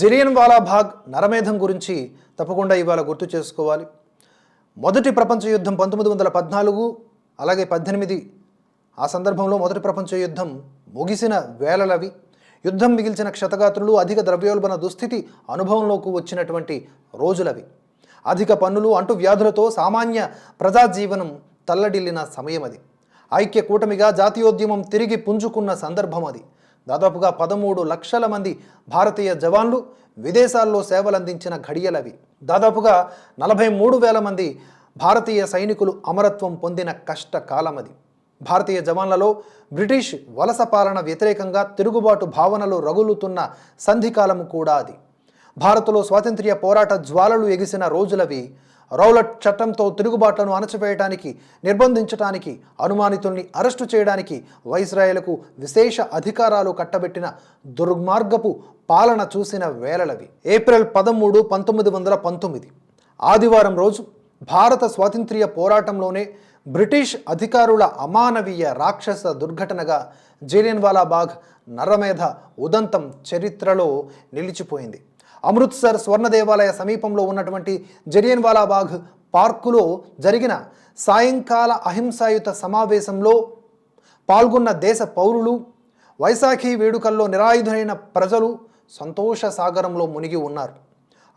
జలియన్ వాలాబాగ్ నరమేధం గురించి తప్పకుండా ఇవాళ గుర్తు చేసుకోవాలి. మొదటి ప్రపంచ యుద్ధం పంతొమ్మిది వందల పద్నాలుగు అలాగే పద్దెనిమిది. ఆ సందర్భంలో మొదటి ప్రపంచ యుద్ధం ముగిసిన వేళలవి. యుద్ధం మిగిల్చిన క్షతగాత్రులు అధిక ద్రవ్యోల్బణ దుస్థితి అనుభవంలోకి వచ్చినటువంటి రోజులవి. అధిక పన్నులు అంటు వ్యాధులతో సామాన్య ప్రజాజీవనం తల్లడిల్లిన సమయం అది ఐక్య కూటమిగా జాతీయోద్యమం తిరిగి పుంజుకున్న సందర్భం అది దాదాపుగా పదమూడు లక్షల మంది భారతీయ జవాన్లు విదేశాల్లో సేవలందించిన ఘడియలవి. దాదాపుగా నలభై మూడు వేల మంది భారతీయ సైనికులు అమరత్వం పొందిన కష్టకాలం అది భారతీయ జవాన్లలో బ్రిటిష్ వలస పాలన వ్యతిరేకంగా తిరుగుబాటు భావనలు రగులుతున్న సంధికాలము కూడా అది. భారత్లో స్వాతంత్ర్య పోరాట జ్వాలలు ఎగిసిన రోజులవి రౌలట్ చట్టంతో తిరుగుబాట్లను అణచివేయడానికి నిర్బంధించడానికి అనుమానితుల్ని అరెస్టు చేయడానికి వైస్రాయలకు విశేష అధికారాలు కట్టబెట్టిన దుర్మార్గపు పాలన చూసిన వేళలవి ఏప్రిల్ పదమూడు పంతొమ్మిది వందల పంతొమ్మిది. ఆదివారం రోజు భారత స్వాతంత్ర్య పోరాటంలోనే బ్రిటిష్ అధికారుల అమానవీయ రాక్షస దుర్ఘటనగా జలియన్వాలా బాగ్ నరమేధ ఉదంతం చరిత్రలో నిలిచిపోయింది. అమృత్సర్ స్వర్ణ దేవాలయ సమీపంలో ఉన్నటువంటి జరియన్వాలాబాగ్ పార్కులో జరిగిన సాయంకాల అహింసాయుత సమావేశంలో పాల్గొన్న దేశ పౌరులు వైశాఖి వేడుకల్లో నిరాయుధులైన ప్రజలు సంతోష సాగరంలో మునిగి ఉన్నారు.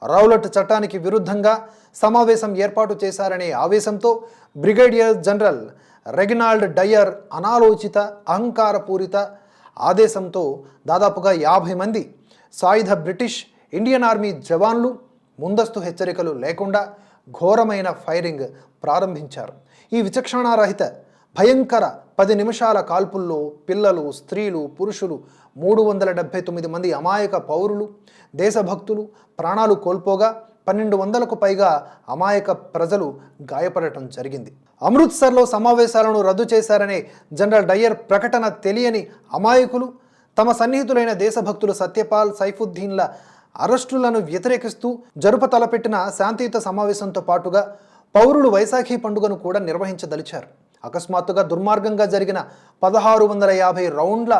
రౌలట్ చట్టానికి విరుద్ధంగా సమావేశం ఏర్పాటు చేశారనే ఆవేశంతో బ్రిగేడియర్ జనరల్ రెగినాల్డ్ డయర్ అనాలోచిత అహంకారపూరిత ఆదేశంతో దాదాపుగా యాభై మంది సాయుధ బ్రిటిష్ ఇండియన్ ఆర్మీ జవాన్లు ముందస్తు హెచ్చరికలు లేకుండా ఘోరమైన ఫైరింగ్ ప్రారంభించారు. ఈ విచక్షణారహిత భయంకర పది నిమిషాల కాల్పుల్లో పిల్లలు స్త్రీలు పురుషులు మూడు వందల డెబ్భై తొమ్మిది మంది అమాయక పౌరులు దేశభక్తులు ప్రాణాలు కోల్పోగా పన్నెండు వందలకు పైగా అమాయక ప్రజలు గాయపడటం జరిగింది. అమృత్సర్లో సమావేశాలను రద్దు చేశారనే జనరల్ డయ్యర్ ప్రకటన తెలియని అమాయకులు తమ సన్నిహితులైన దేశభక్తులు సత్యపాల్ సైఫుద్దీన్ల అరెస్టులను వ్యతిరేకిస్తూ జరుప తలపెట్టిన శాంతియుత సమావేశంతో పాటుగా పౌరులు వైశాఖి పండుగను కూడా నిర్వహించదలిచారు. అకస్మాత్తుగా దుర్మార్గంగా జరిగిన పదహారు వందల యాభై రౌండ్ల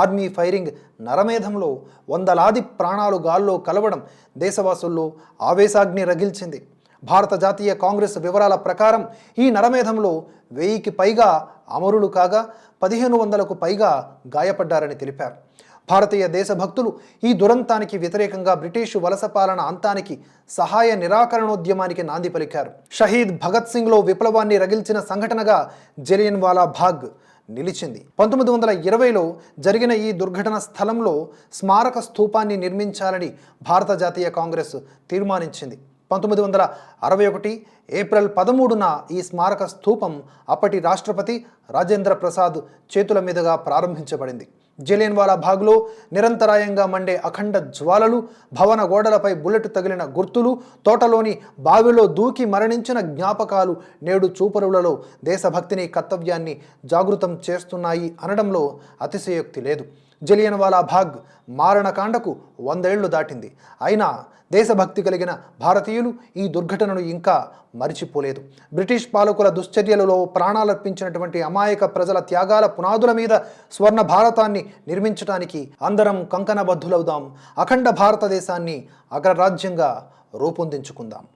ఆర్మీ ఫైరింగ్ నరమేధంలో వందలాది ప్రాణాలు గాల్లో కలవడం దేశవాసుల్లో ఆవేశాగ్ని రగిల్చింది. భారత జాతీయ కాంగ్రెస్ వివరాల ప్రకారం ఈ నరమేధంలో వెయ్యికి పైగా అమరులు కాగా పదిహేను వందలకు పైగా గాయపడ్డారని తెలిపారు. భారతీయ దేశభక్తులు ఈ దురంతానికి వ్యతిరేకంగా బ్రిటిషు వలస పాలన అంతానికి సహాయ నిరాకరణోద్యమానికి నాంది పలికారు. షహీద్ భగత్ సింగ్లో విప్లవాన్ని రగిల్చిన సంఘటనగా జలియన్ వాలా భాగ్ నిలిచింది. పంతొమ్మిది వందల ఇరవైలో జరిగిన ఈ దుర్ఘటన స్థలంలో స్మారక స్థూపాన్ని నిర్మించాలని భారత జాతీయ కాంగ్రెస్ తీర్మానించింది. పంతొమ్మిది వందల అరవై ఒకటి ఏప్రిల్ పదమూడున ఈ స్మారక స్థూపం అప్పటి రాష్ట్రపతి రాజేంద్ర ప్రసాద్ చేతుల మీదుగా ప్రారంభించబడింది. జలియన్వాలా బాగ్లో నిరంతరాయంగా మండే అఖండ జ్వాలలు భవన గోడలపై బుల్లెట్ తగిలిన గుర్తులు తోటలోని బావిలో దూకి మరణించిన జ్ఞాపకాలు నేడు చూపరులలో దేశభక్తిని కర్తవ్యాన్ని జాగృతం చేస్తున్నాయి అనడంలో అతిశయోక్తి లేదు. జలియన్వాలా బాగ్ మారణకాండకు వందేళ్ళు దాటింది. అయినా దేశభక్తి కలిగిన భారతీయులు ఈ దుర్ఘటనను ఇంకా మరిచిపోలేదు. బ్రిటిష్ పాలకుల దుశ్చర్యలలో ప్రాణాలర్పించినటువంటి అమాయక ప్రజల త్యాగాల పునాదుల మీద స్వర్ణ భారతాన్ని నిర్మించడానికి అందరం కంకణబద్ధులవుదాం. అఖండ భారతదేశాన్ని అగ్రరాజ్యంగా రూపొందించుకుందాం.